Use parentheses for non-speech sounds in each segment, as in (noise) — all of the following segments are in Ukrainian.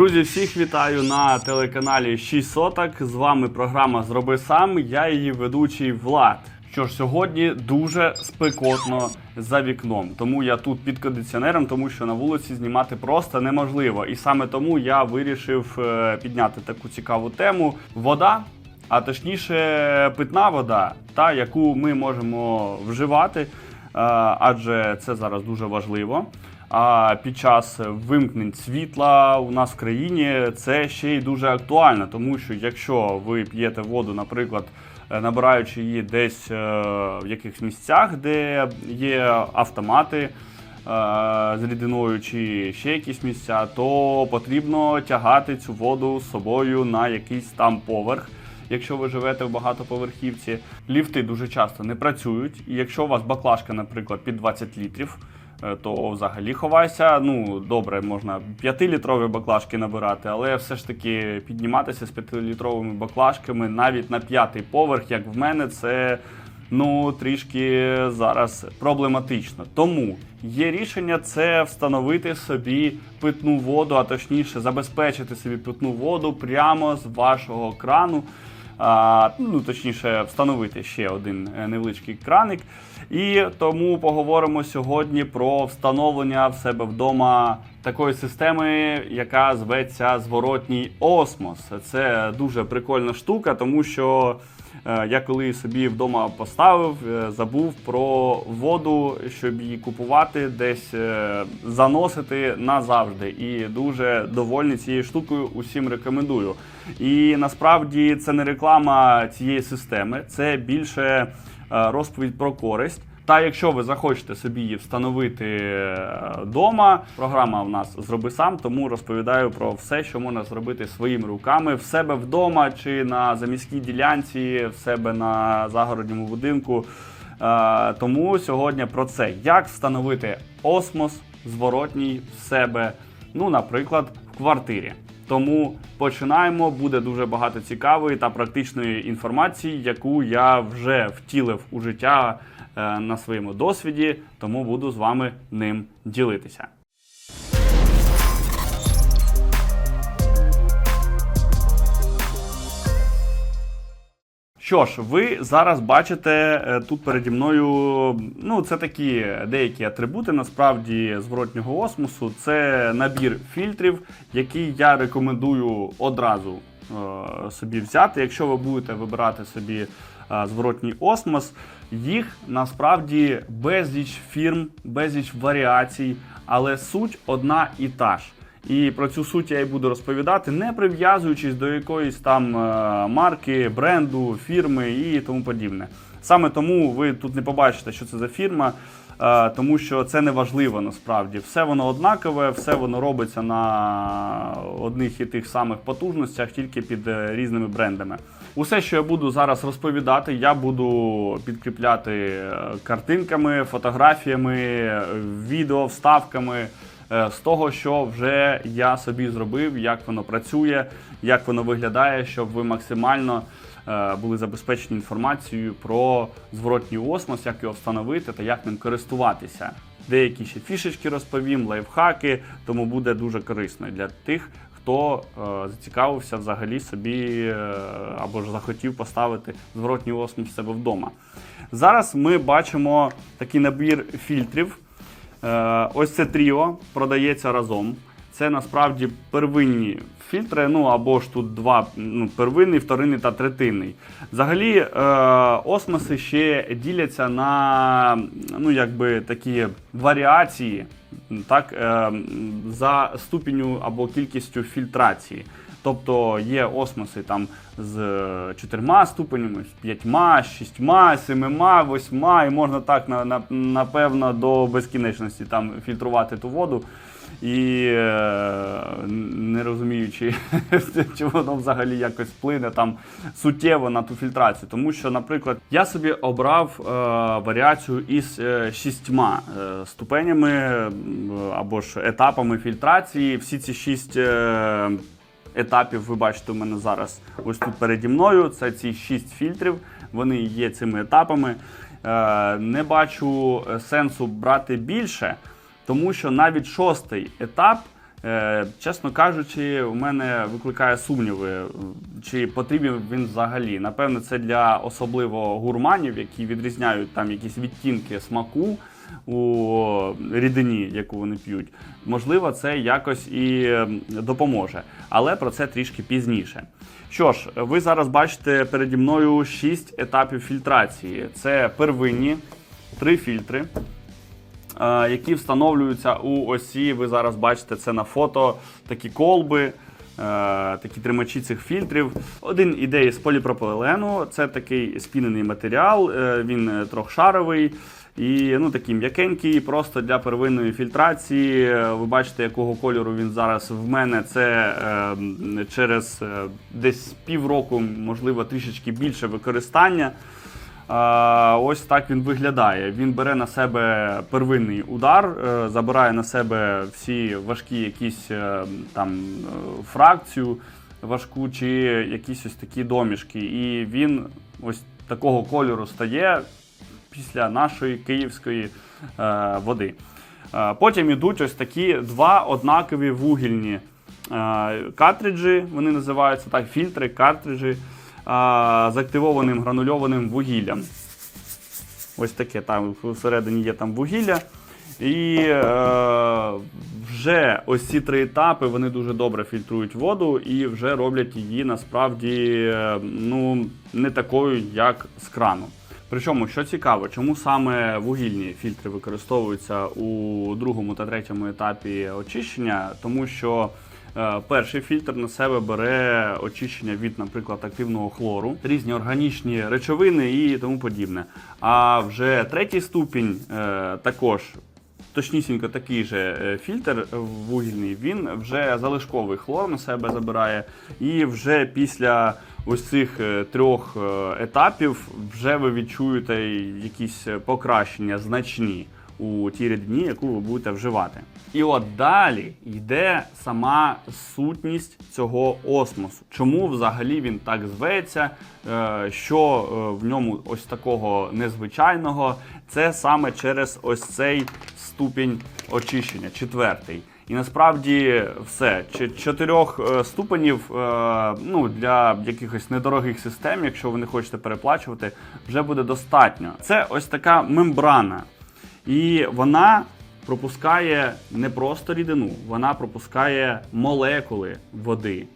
Друзі, всіх вітаю на телеканалі 6 соток. З вами програма Зроби сам. Я її ведучий Влад. Що ж, сьогодні дуже спекотно за вікном, тому я тут під кондиціонером, тому що на вулиці знімати просто неможливо. І саме тому я вирішив е, підняти таку цікаву тему: вода, а точніше, питна вода, та яку ми можемо вживати, адже це зараз дуже важливо. А під час вимкнень світла у нас в країні це ще й дуже актуально, тому що якщо ви п'єте воду, наприклад, е, набираючи її десь е, в якихось місцях, де є автомати е, з рідиною чи ще якісь місця, то потрібно тягати цю воду з собою на якийсь там поверх. Якщо ви живете в багатоповерхівці, ліфти дуже часто не працюють. І якщо у вас баклажка, наприклад, під 20 літрів, е, то взагалі ховайся. Ну, добре, можна 5-літрові баклажки набирати, але все ж таки підніматися з 5-літровими баклажками навіть на п'ятий поверх, як в мене, це ну трішки зараз проблематично. Тому є рішення це встановити собі питну воду, а точніше забезпечити собі питну воду прямо з вашого крану. Ну, точніше, встановити ще один е, невеличкий краник. І тому поговоримо сьогодні про встановлення в себе вдома такої системи, яка зветься зворотній осмос. Це дуже прикольна штука, тому що я коли собі вдома поставив, е, забув про воду, щоб її купувати, десь е, заносити назавжди. І дуже довольний цією штукою, усім рекомендую. І насправді це не реклама цієї системи, це більше е, розповідь про користь. Та якщо ви захочете собі її встановити вдома, програма в нас зроби сам, тому розповідаю про все, що можна зробити своїми руками в себе вдома чи на заміській ділянці, в себе на загородньому будинку. Е, Тому сьогодні про це, як встановити осмос зворотній в себе, ну, наприклад, в квартирі. Тому починаємо. Буде дуже багато цікавої та практичної інформації, яку я вже втілив у життя е, на своєму досвіді, тому буду з вами ним ділитися. Що ж, ви зараз бачите е, тут переді мною. Ну, це такі деякі атрибути насправді зворотнього осмосу. Це набір фільтрів, який я рекомендую одразу е, собі взяти. Якщо ви будете вибирати собі е, зворотній осмос, їх насправді безліч фірм, безліч варіацій, але суть одна і та ж. І про цю суть я і буду розповідати, не прив'язуючись до якоїсь там е, марки, бренду, фірми і тому подібне. Саме тому ви тут не побачите, що це за фірма, е, тому що це не важливо насправді. Все воно однакове, все воно робиться на одних і тих самих потужностях, тільки під е, різними брендами. Усе, що я буду зараз розповідати, я буду підкріпляти картинками, фотографіями, відео, вставками з того, що вже я собі зробив, як воно працює, як воно виглядає, щоб ви максимально е, були забезпечені інформацією про зворотній осмос, як його встановити та як ним користуватися. Деякі ще фішечки розповім, лайфхаки, тому буде дуже корисно для тих, хто е, зацікавився взагалі собі е, або ж захотів поставити зворотній осмос в себе вдома. Зараз ми бачимо такий набір фільтрів. Е, ось це тріо продається разом. Це насправді первинні фільтри, ну або ж тут два ну, первинний, вторинний та третинний. Взагалі, е, осмоси ще діляться на ну, якби такі варіації так, е, за ступеню або кількістю фільтрації. Тобто є осмоси там з чотирма ступенями, з п'ятьма, шістьма, сімима, восьма, і можна так на, на, напевно до безкінечності там фільтрувати ту воду. І е, не розуміючи, (laughs) чи воно взагалі якось вплине там суттєво на ту фільтрацію. Тому що, наприклад, я собі обрав е, варіацію із е, шістьма е, ступенями е, або ж етапами фільтрації. Всі ці шість. Е, етапів ви бачите у мене зараз ось тут переді мною. Це ці шість фільтрів, вони є цими етапами. Е, Не бачу сенсу брати більше, тому що навіть шостий етап Е, чесно кажучи, у мене викликає сумніви, чи потрібен він взагалі. Напевно, це для особливо гурманів, які відрізняють там якісь відтінки смаку у рідині, яку вони п'ють. Можливо, це якось і ем, допоможе, але про це трішки пізніше. Що ж, ви зараз бачите переді мною 6 етапів фільтрації. Це первинні три фільтри е, які встановлюються у осі. Ви зараз бачите це на фото, такі колби. е, Такі тримачі цих фільтрів. Один іде із поліпропилену, це такий спінений матеріал, е, він трьохшаровий і ну, такий м'якенький, просто для первинної фільтрації. Ви бачите, якого кольору він зараз в мене. Це е, через е, десь півроку, можливо, трішечки більше використання. Ось так він виглядає. Він бере на себе первинний удар, е, забирає на себе всі важкі якісь е, там е, фракцію важку чи якісь ось такі домішки. І він ось такого кольору стає після нашої київської е, води. Е, Потім ідуть ось такі два однакові вугільні е, картриджі, вони називаються так, фільтри, картриджі а, з активованим гранульованим вугіллям. Ось таке там всередині є там вугілля. І е, вже ось ці три етапи вони дуже добре фільтрують воду і вже роблять її насправді е, ну, не такою, як з крану. Причому, що цікаво, чому саме вугільні фільтри використовуються у другому та третьому етапі очищення, тому що Е, Перший фільтр на себе бере очищення від, наприклад, активного хлору, різні органічні речовини і тому подібне. А вже третій ступінь е, також. Точнісінько такий же е, фільтр вугільний, він вже залишковий хлор на себе забирає, і вже після ось цих е, трьох е, етапів вже ви відчуєте якісь покращення значні у тій рідині, яку ви будете вживати. І от далі йде сама сутність цього осмосу. Чому взагалі він так зветься? Е, Що е, в ньому ось такого незвичайного? Це саме через ось цей ступінь очищення, четвертий. І насправді все. Чотирьох е, ступенів ну, для якихось недорогих систем, якщо ви не хочете переплачувати, вже буде достатньо. Це ось така мембрана. І вона пропускає не просто рідину, вона пропускає молекули води.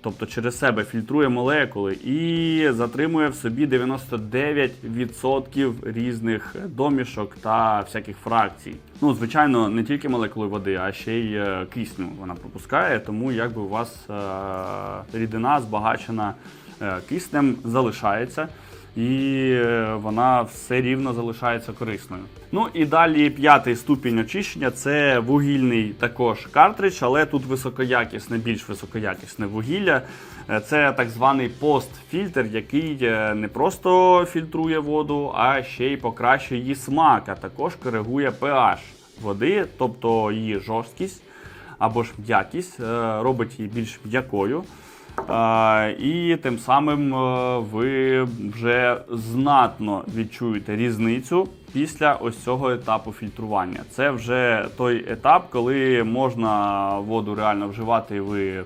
Тобто через себе фільтрує молекули і затримує в собі 99% різних домішок та всяких фракцій. Ну, звичайно, не тільки молекули води, а ще й е, кисню вона пропускає, тому якби у вас е, рідина збагачена е, киснем залишається і е, вона все рівно залишається корисною. Ну і далі п'ятий ступінь очищення це вугільний також картридж, але тут високоякісне, більш високоякісне вугілля. Е, Це так званий постфільтр, який е, не просто фільтрує воду, а ще й покращує її смак, а також коригує pH води, тобто її жорсткість або ж м'якість, робить її більш м'якою. І тим самим е, ви вже знатно відчуєте різницю після ось цього етапу фільтрування. Це вже той етап, коли можна воду реально вживати, і ви е,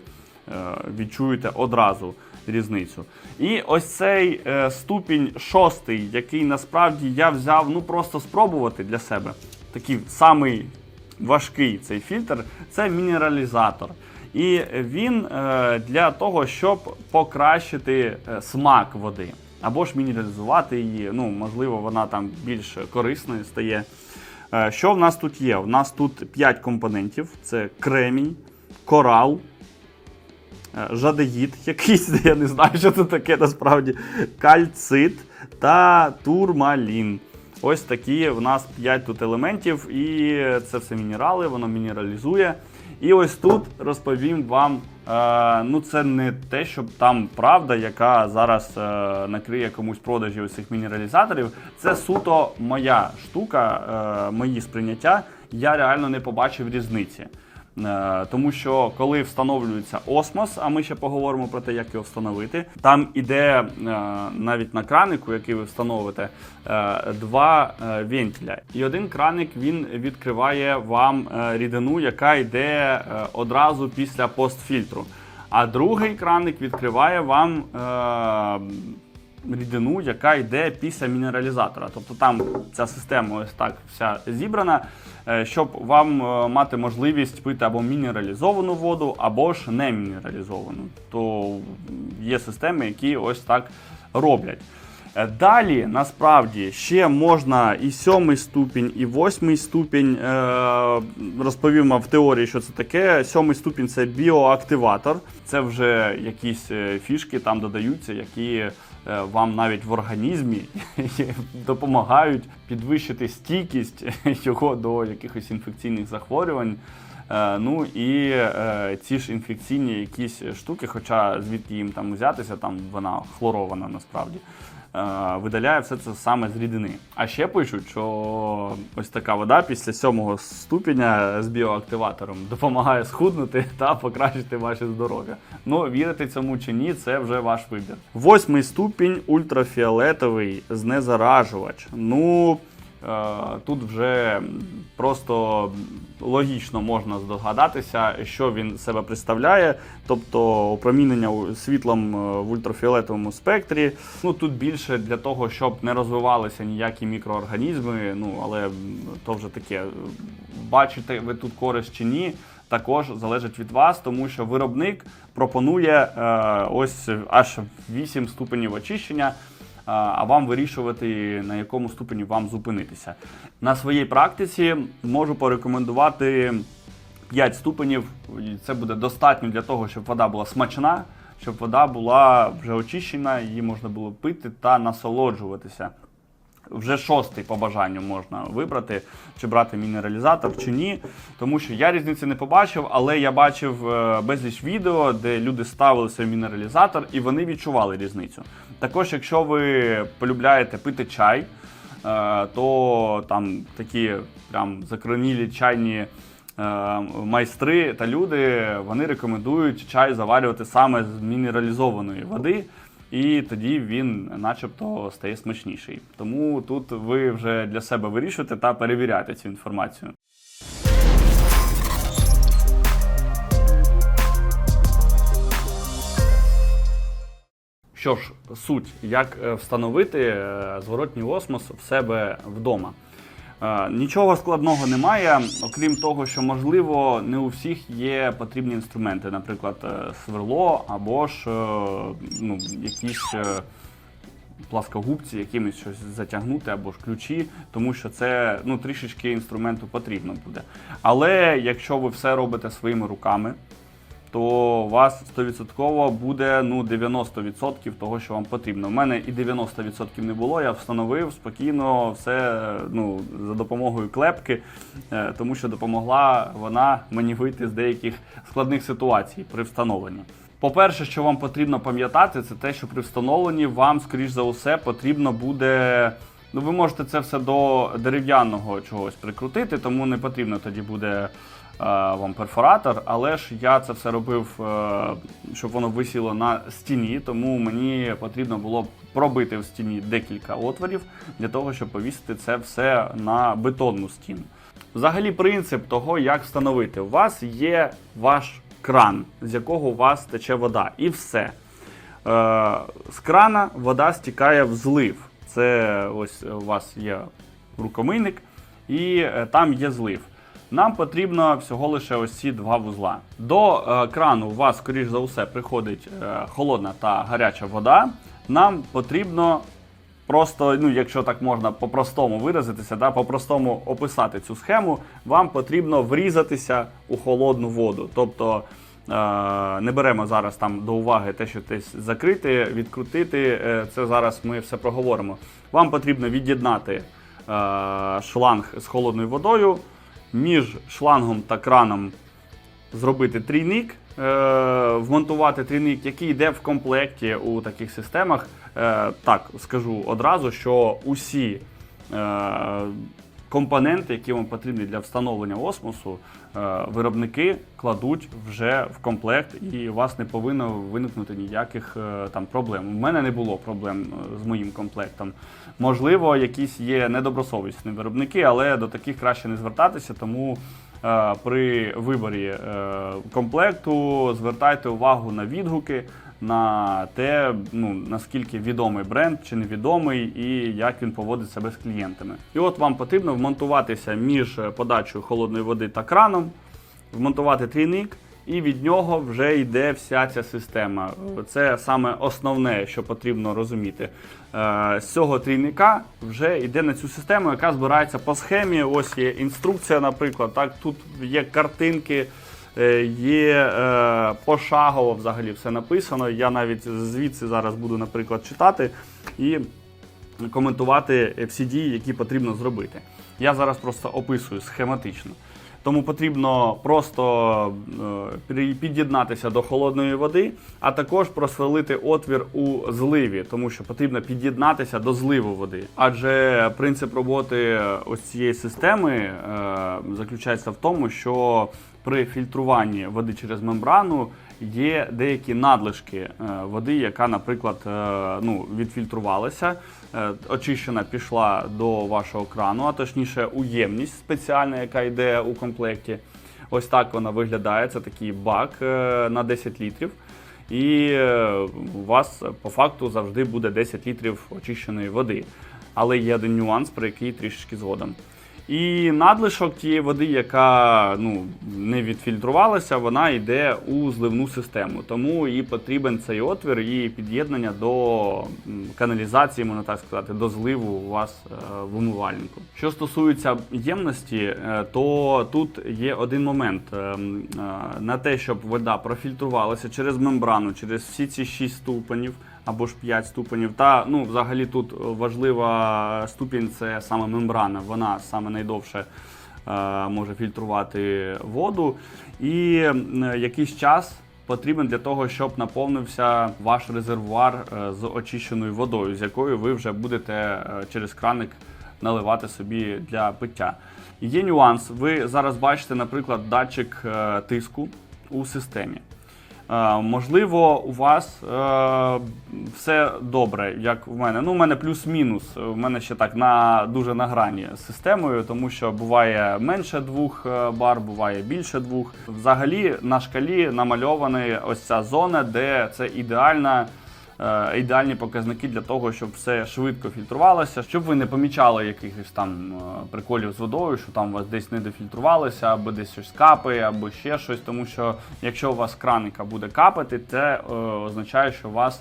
відчуєте одразу різницю. І ось цей е, ступінь шостий, який насправді я взяв ну просто спробувати для себе. Такий самий важкий цей фільтр це мінералізатор. І він е, для того, щоб покращити е, смак води або ж мінералізувати її. Ну, можливо, вона там більш корисною стає. Е, що в нас тут є? У нас тут 5 компонентів: це кремінь, корал, жадеїд якийсь, (laughs) я не знаю, що це таке насправді, кальцит та турмалін. Ось такі в нас 5 тут елементів, і це все мінерали, воно мінералізує. І ось тут розповім вам. Е, ну, це не те, щоб там правда, яка зараз е, накриє комусь продажі ось цих мінералізаторів. Це суто моя штука, е, мої сприйняття. Я реально не побачив різниці. Е, Тому що коли встановлюється осмос, а ми ще поговоримо про те, як його встановити, там іде е, навіть на кранику, який ви встановите, е, два вентиля. І один краник він відкриває вам рідину, яка йде одразу після постфільтру. А другий краник відкриває вам рідину, яка йде після мінералізатора. Тобто там ця система ось так вся зібрана, е, щоб вам е, мати можливість пити або мінералізовану воду, або ж не мінералізовану. То є системи, які ось так роблять. Е, Далі насправді ще можна і сьомий ступінь, і восьмий ступінь. Розповім в теорії, що це таке. Сьомий ступінь це біоактиватор. Це вже якісь фішки там додаються, які вам навіть в організмі (laughs) допомагають підвищити стійкість (laughs) його до якихось інфекційних захворювань. Е, Ну і е, ці ж інфекційні якісь штуки, хоча звідки їм там взятися, там вона хлорована насправді. Е, Видаляє все це саме з рідини. А ще пишуть, що ось така вода після сьомого ступеня з біоактиватором допомагає схуднути та покращити ваше здоров'я. Ну, вірити цьому чи ні, це вже ваш вибір. Восьмий ступінь ультрафіолетовий знезаражувач. Ну. Е, Тут вже просто логічно можна здогадатися, що він себе представляє, тобто опромінення світлом е, в ультрафіолетовому спектрі. Ну тут більше для того, щоб не розвивалися ніякі мікроорганізми. Ну але то вже таке. Бачите ви тут користь чи ні, також залежить від вас, тому що виробник пропонує е, ось аж 8 ступенів очищення а вам вирішувати, на якому ступені вам зупинитися. На своїй практиці можу порекомендувати 5 ступенів. Це буде достатньо для того, щоб вода була смачна, щоб вода була вже очищена, її можна було пити та насолоджуватися. Вже шостий по бажанню можна вибрати, чи брати мінералізатор, чи ні. Тому що я різниці не побачив, але я бачив е, безліч відео, де люди ставили свій мінералізатор і вони відчували різницю. Також, якщо ви полюбляєте пити чай, е, то там такі прям закронілі чайні е, майстри та люди вони рекомендують чай заварювати саме з мінералізованої води. І тоді він, начебто, стає смачніший. Тому тут ви вже для себе вирішуєте та перевіряєте цю інформацію. Що ж, суть, як е, встановити е, зворотній осмос в себе вдома. Е, Нічого складного немає, окрім того, що можливо не у всіх є потрібні інструменти, наприклад, е, сверло або ж е, ну, якісь пласкогубці, якимось щось затягнути або ж ключі, тому що це ну, трішечки інструменту потрібно буде. Але якщо ви все робите своїми руками, то вас 100% буде ну, 90% того, що вам потрібно. У мене і 90% не було, я встановив спокійно все ну, за допомогою клепки, е, тому що допомогла вона мені вийти з деяких складних ситуацій при встановленні. По-перше, що вам потрібно пам'ятати, це те, що при встановленні вам, скоріш за усе, потрібно буде. Ну, ви можете це все до дерев'яного чогось прикрутити, тому не потрібно тоді буде вам перфоратор. Але ж я це все робив, е, щоб воно висіло на стіні, тому мені потрібно було пробити в стіні декілька отворів для того, щоб повісити це все на бетонну стіну. Взагалі, принцип того, як встановити, у вас є ваш кран, з якого у вас тече вода, і все. Е, з крана вода стікає в злив. Це ось у вас є рукомийник, і е, там є злив. Нам потрібно всього лише ось ці два вузла. До е, крану у вас, скоріш за все, приходить е, холодна та гаряча вода. Нам потрібно Просто, ну, якщо так можна по-простому виразитися, да, по-простому описати цю схему, вам потрібно врізатися у холодну воду. Тобто е- не беремо зараз там до уваги те, що десь закрити, відкрутити. е, Це зараз ми все проговоримо. Вам потрібно від'єднати е- шланг з холодною водою. Між шлангом та краном зробити трійник, е, вмонтувати трійник, який йде в комплекті у таких системах. Е, так, скажу одразу, що усі е, компоненти, які вам потрібні для встановлення осмосу, е, виробники кладуть вже в комплект, і у вас не повинно виникнути ніяких е, там проблем. У мене не було проблем е, з моїм комплектом. Можливо, якісь є недобросовісні виробники, але до таких краще не звертатися, тому. При виборі комплекту звертайте увагу на відгуки, на те, ну наскільки відомий бренд чи невідомий, і як він поводить себе з клієнтами. І от вам потрібно вмонтуватися між подачею холодної води та краном, вмонтувати трійник, і від нього вже йде вся ця система. Це саме основне, що потрібно розуміти. Е, З цього трійника вже йде на цю систему, яка збирається по схемі. Ось є інструкція, наприклад. Так, тут є картинки. Е, Є е, пошагово взагалі все написано. Я навіть звідси зараз буду, наприклад, читати і коментувати всі дії, які потрібно зробити. Я зараз просто описую схематично. Тому потрібно просто е, під'єднатися до холодної води, а також просверлити отвір у зливі, тому що потрібно під'єднатися до зливу води. Адже принцип роботи ось цієї системи заключається в тому, що при фільтруванні води через мембрану є деякі надлишки е, води, яка, наприклад, е, ну, відфільтрувалася, е, очищена пішла до вашого крану, а точніше уємність спеціальна, яка йде у комплекті. Ось так вона виглядає. Це такий бак на 10 літрів. І у вас по факту завжди буде 10 літрів очищеної води. Але є один нюанс, про який трішечки згодом. І надлишок тієї води, яка ну, не відфільтрувалася, вона йде у зливну систему. Тому і потрібен цей отвір і під'єднання до каналізації, можна так сказати, до зливу у вас е, в умивальнику. Що стосується ємності, е, то тут є один момент Е, м, е, на те, щоб вода профільтрувалася через мембрану, через всі ці 6 ступенів або ж 5 ступенів. Та ну, взагалі тут важлива ступінь це саме мембрана. Вона саме найдовше е, може фільтрувати воду. І якийсь час потрібен для того, щоб наповнився ваш резервуар е, з очищеною водою, з якою ви вже будете е, через краник наливати собі для пиття. Є нюанс. Ви зараз бачите, наприклад, датчик е, тиску у системі. Е, Можливо, у вас е, все добре, як в мене. Ну, у мене плюс-мінус. У мене ще так на дуже на грані з системою, тому що буває менше двох е, бар, буває більше двох. Взагалі на шкалі намальована ось ця зона, де це ідеальна. Е, Ідеальні показники для того, щоб все швидко фільтрувалося, щоб ви не помічали якихось там е, приколів з водою, що там у вас десь не дофільтрувалося, або десь щось капає, або ще щось. Тому що якщо у вас краника буде капати, це е, означає, що у вас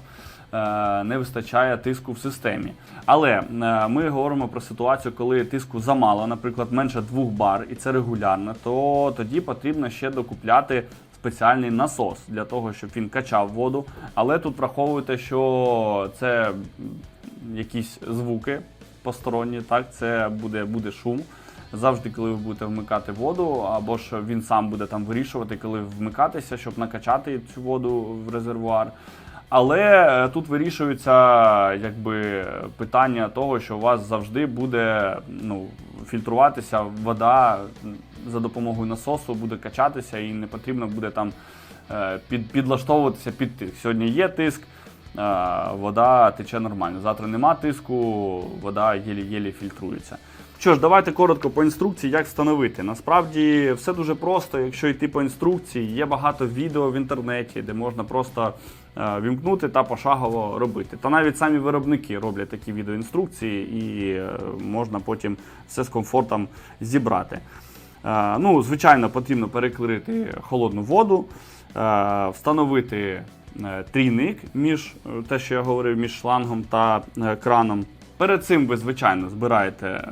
не вистачає тиску в системі. Але ми говоримо про ситуацію, коли тиску замало, наприклад, менше 2 бар, і це регулярно, то тоді потрібно ще докупляти спеціальний насос для того, щоб він качав воду. Але тут враховуйте, що це якісь звуки посторонні, так це буде, буде шум. Завжди, коли ви будете вмикати воду, або ж він сам буде там вирішувати, коли вмикатися, щоб накачати цю воду в резервуар. Але е, тут вирішується якби питання того, що у вас завжди буде ну, фільтруватися вода за допомогою насосу, буде качатися і не потрібно буде там е, під, підлаштовуватися під тиск. Сьогодні є тиск, е, вода тече нормально. Завтра нема тиску, вода єлі-єлі фільтрується. Що ж, давайте коротко по інструкції, як встановити. Насправді все дуже просто, якщо йти по інструкції, є багато відео в інтернеті, де можна просто е, вімкнути та пошагово робити. Та навіть самі виробники роблять такі відеоінструкції, і можна потім все з комфортом зібрати. Е, ну, звичайно, потрібно перекрити холодну воду, е, встановити е, трійник між те, що я говорив, між шлангом та краном. Перед цим ви, звичайно, збираєте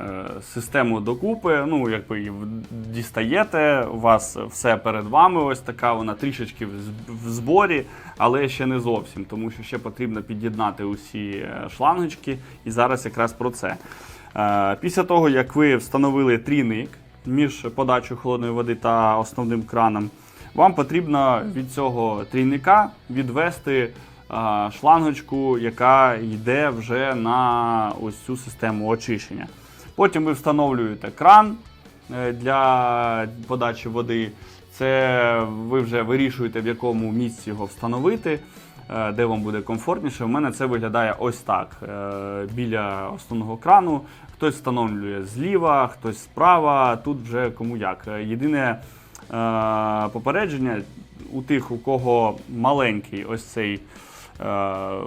систему докупи, ну, якби її дістаєте, у вас все перед вами, ось така вона трішечки в зборі, але ще не зовсім, тому що ще потрібно під'єднати усі шлангочки, і зараз якраз про це. Після того, як ви встановили трійник між подачею холодної води та основним краном, вам потрібно від цього трійника відвести шлангочку, яка йде вже на ось цю систему очищення. Потім ви встановлюєте кран е, для подачі води. Це ви вже вирішуєте, в якому місці його встановити, е, де вам буде комфортніше. У мене це виглядає ось так: Е, біля основного крану. Хтось встановлює зліва, хтось справа. Тут вже кому як. Е, Єдине е, попередження у тих, у кого маленький ось цей е,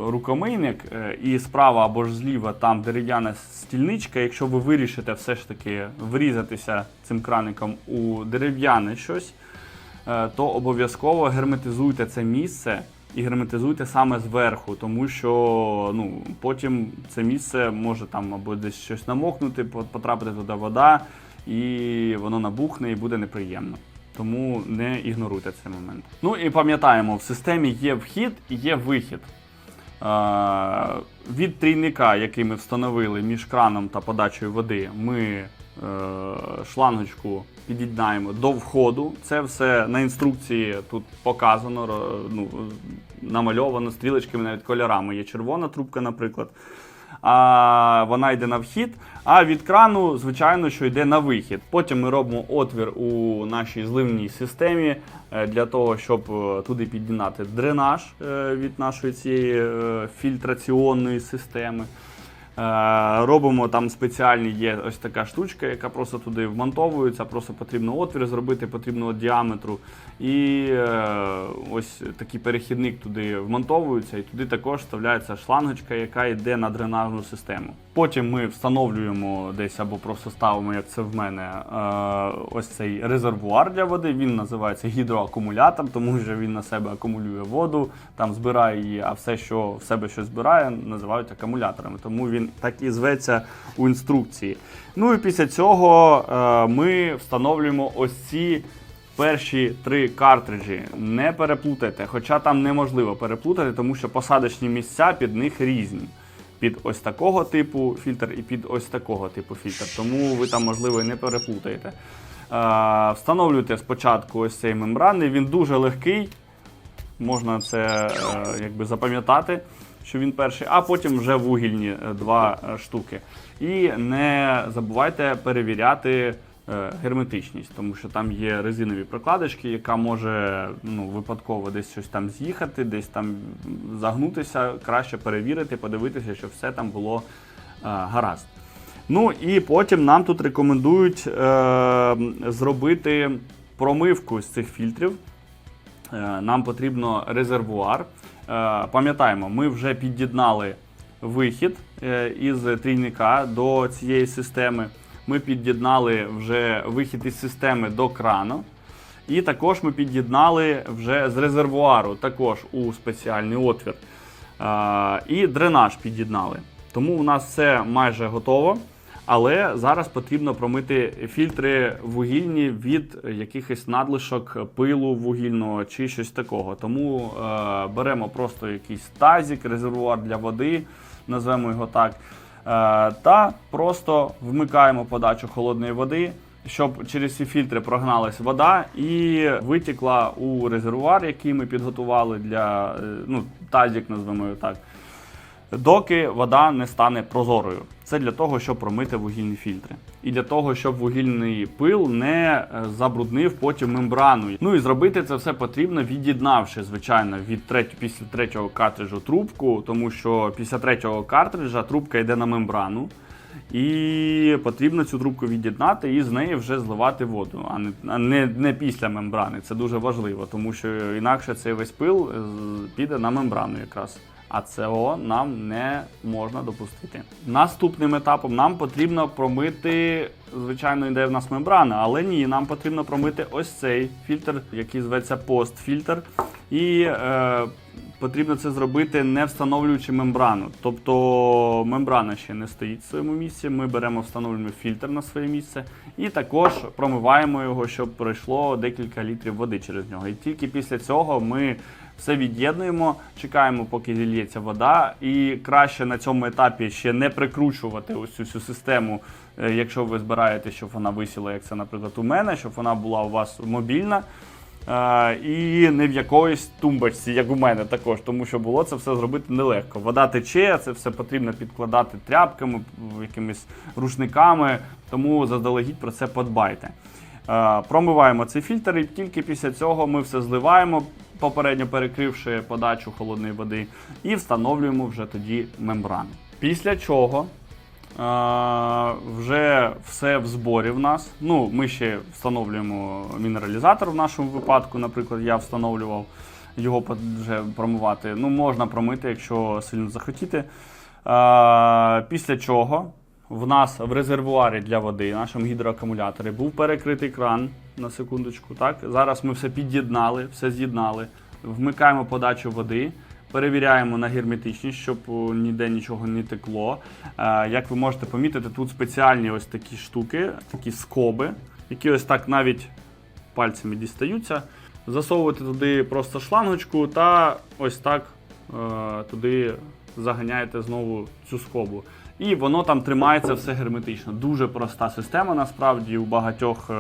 рукомийник, і справа або ж зліва там дерев'яна стільничка. Якщо ви вирішите все ж таки врізатися цим краником у дерев'яне щось, то обов'язково герметизуйте це місце. І герметизуйте саме зверху, тому що ну, потім це місце може там або десь щось намокнути, потрапити туди вода, і воно набухне і буде неприємно. Тому не ігноруйте цей момент. Ну і пам'ятаємо, в системі є вхід і є вихід. Від трійника, який ми встановили між краном та подачею води, ми е, шлангочку під'єднаємо до входу. Це все на інструкції тут показано, ну, намальовано стрілочками, навіть кольорами. Є червона трубка, наприклад. А вона йде на вхід, а від крану, звичайно, що йде на вихід. Потім ми робимо отвір у нашій зливній системі е, для того, щоб е, туди під'єднати дренаж е, від нашої цієї фільтраційної системи. Е, Робимо там спеціальні є ось така штучка, яка просто туди вмонтовується. Просто потрібно отвір зробити потрібного діаметру. І е, ось такий перехідник туди вмонтовується, і туди також вставляється шлангочка, яка йде на дренажну систему. Потім ми встановлюємо десь або просто ставимо, як це в мене, е, ось цей резервуар для води. Він називається гідроакумулятор, тому що він на себе акумулює воду, там збирає її, а все, що в себе щось збирає, називають акумуляторами. Тому він так і зветься у інструкції. Ну і після цього е, ми встановлюємо ось ці. Перші три картриджі не переплутайте, хоча там неможливо переплутати, тому що посадочні місця під них різні. Під ось такого типу фільтр і під ось такого типу фільтр. Тому ви там, можливо, і не переплутаєте. Е, встановлюйте спочатку ось цей мембранний, він дуже легкий, можна це е, якби запам'ятати, що він перший, а потім вже вугільні е, два е, штуки. І не забувайте перевіряти е, герметичність, тому що там є резинові прокладочки, яка може ну, випадково десь щось там з'їхати, десь там загнутися. Краще перевірити, подивитися, щоб все там було гаразд. Ну і потім нам тут рекомендують е, зробити промивку з цих фільтрів. Е, Нам потрібно резервуар. Е, Пам'ятаємо, ми вже під'єднали вихід е, із трійника до цієї системи. Ми під'єднали вже вихід із системи до крану. І також ми під'єднали вже з резервуару, також у спеціальний отвір. Е, І дренаж під'єднали. Тому у нас все майже готово. Але зараз потрібно промити фільтри вугільні від якихось надлишок пилу вугільного чи щось такого. Тому е, беремо просто якийсь тазик, резервуар для води, назвемо його так. Е, та просто вмикаємо подачу холодної води, щоб через ці фільтри прогналась вода і витікла у резервуар, який ми підготували для е, ну, тазик, назвемо його так доки вода не стане прозорою. Це для того, щоб промити вугільні фільтри. І для того, щоб вугільний пил не е, забруднив потім мембрану. Ну і зробити це все потрібно, від'єднавши, звичайно, від треть, після третього картриджу трубку, тому що після третього картриджа трубка йде на мембрану. І потрібно цю трубку від'єднати і з неї вже зливати воду, а не, а не, не після мембрани. Це дуже важливо, тому що інакше цей весь пил е, піде на мембрану якраз. А цього нам не можна допустити. Наступним етапом нам потрібно промити, звичайно, йде в нас мембрана, але ні, нам потрібно промити ось цей фільтр, який зветься постфільтр. І е, потрібно це зробити не встановлюючи мембрану. Тобто мембрана ще не стоїть в своєму місці. Ми беремо, встановлюємо фільтр на своє місце і також промиваємо його, щоб пройшло декілька літрів води через нього. І тільки після цього ми все від'єднуємо, чекаємо, поки зільється вода, і краще на цьому етапі ще не прикручувати ось цю всю систему, е, якщо ви збираєте, щоб вона висіла, як це, наприклад, у мене, щоб вона була у вас мобільна. Е, і не в якоїсь тумбочці, як у мене також, тому що було це все зробити нелегко. Вода тече, це все потрібно підкладати тряпками, якимись рушниками, тому заздалегідь про це подбайте. Е, Промиваємо цей фільтр, і тільки після цього ми все зливаємо, попередньо перекривши подачу холодної води, і встановлюємо вже тоді мембрани. Після чого е, вже все в зборі в нас. Ну, ми ще встановлюємо мінералізатор в нашому випадку, наприклад, я встановлював його вже промивати. Ну, можна промити, якщо сильно захотіти. Е, після чого в нас в резервуарі для води, в нашому гідроакумуляторі, був перекритий кран на секундочку. Так? Зараз ми все під'єднали, все з'єднали, вмикаємо подачу води. Перевіряємо на герметичність, щоб ніде нічого не текло. Е, як ви можете помітити, тут спеціальні ось такі штуки, такі скоби, які ось так навіть пальцями дістаються. Засовуєте туди просто шлангочку та ось так е, туди заганяєте знову цю скобу. І воно там тримається все герметично. Дуже проста система. Насправді у багатьох е,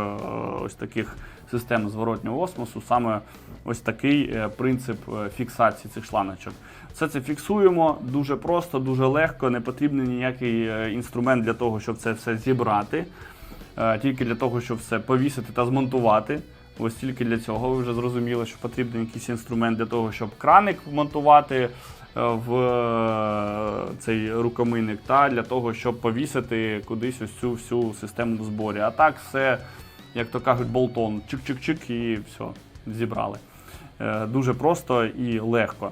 ось таких систем зворотнього осмосу саме ось такий е, принцип е, фіксації цих шланочок. Все це фіксуємо дуже просто, дуже легко, не потрібен ніякий інструмент для того, щоб це все зібрати. Тільки для того, щоб все повісити та змонтувати. Ось тільки для цього ви вже зрозуміли, що потрібен якийсь інструмент для того, щоб краник вмонтувати в е, цей рукомийник, та для того, щоб повісити кудись ось цю всю систему в зборі. А так все, як то кажуть, болтон, чик-чик-чик і все, зібрали. Е, Дуже просто і легко.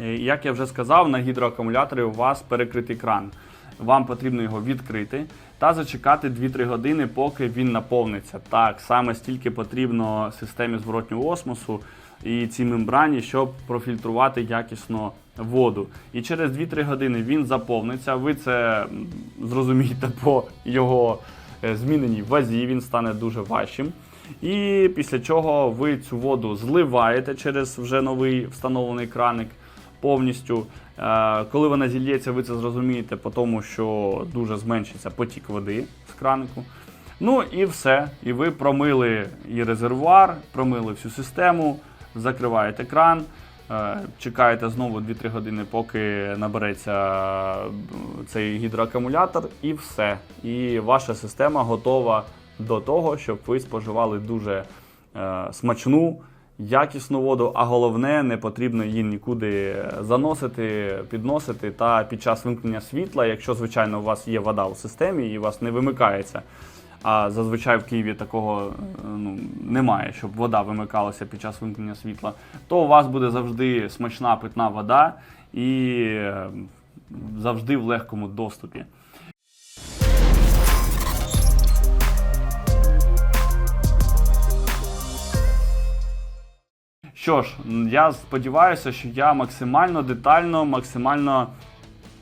Е, Як я вже сказав, на гідроакумуляторі у вас перекритий кран. Вам потрібно його відкрити та зачекати 2-3 години, поки він наповниться. Так, саме стільки потрібно системі зворотнього осмосу і цій мембрані, щоб профільтрувати якісно воду. І через 2-3 години він заповниться. Ви це зрозумієте по його е, зміненій вазі, він стане дуже важчим. І після чого ви цю воду зливаєте через вже новий встановлений краник повністю. Е, Коли вона зільється, ви це зрозумієте, по тому що дуже зменшиться потік води з кранику. Ну і все. І ви промили і резервуар, промили всю систему, закриваєте кран, чекаєте знову 2-3 години, поки набереться е, цей гідроакумулятор, і все. І ваша система готова до того, щоб ви споживали дуже е, смачну, якісну воду, а головне, не потрібно її нікуди заносити, підносити. Та під час вимкнення світла, якщо, звичайно, у вас є вода у системі і у вас не вимикається. А зазвичай в Києві такого е, ну, немає, щоб вода вимикалася під час вимкнення світла, то у вас буде завжди смачна питна вода і е, завжди в легкому доступі. Що ж, я сподіваюся, що я максимально детально, максимально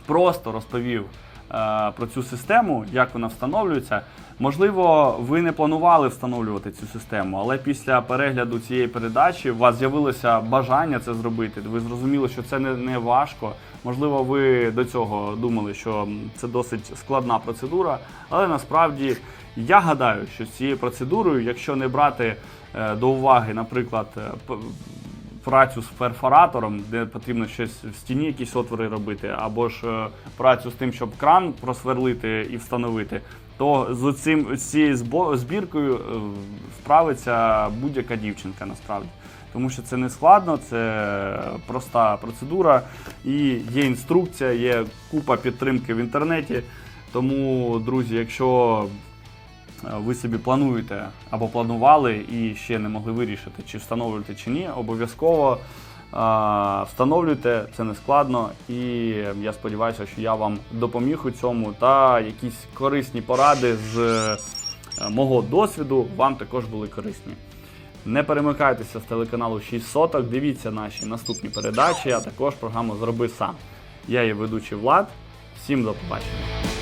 просто розповів про цю систему, як вона встановлюється. Можливо, ви не планували встановлювати цю систему, але після перегляду цієї передачі у вас з'явилося бажання це зробити. Ви зрозуміли, що це не, важко. Можливо, ви до цього думали, що це досить складна процедура, але насправді я гадаю, що з цією процедурою, якщо не брати е, до уваги, наприклад, е, працю з перфоратором, де потрібно щось в стіні, якісь отвори робити, або ж е, працю з тим, щоб кран просверлити і встановити, то з цим з цією збіркою е, справиться будь-яка дівчинка насправді. Тому що це не складно, це проста процедура, і є інструкція, є купа підтримки в інтернеті. Тому, друзі, якщо ви собі плануєте або планували і ще не могли вирішити, чи встановлювати чи ні, обов'язково е, встановлюйте, це не складно. І я сподіваюся, що я вам допоміг у цьому та якісь корисні поради з е, мого досвіду вам також були корисні. Не перемикайтеся з телеканалу 6 соток, дивіться наші наступні передачі, а також програму Зроби сам. Я її ведучий Влад. Всім до побачення.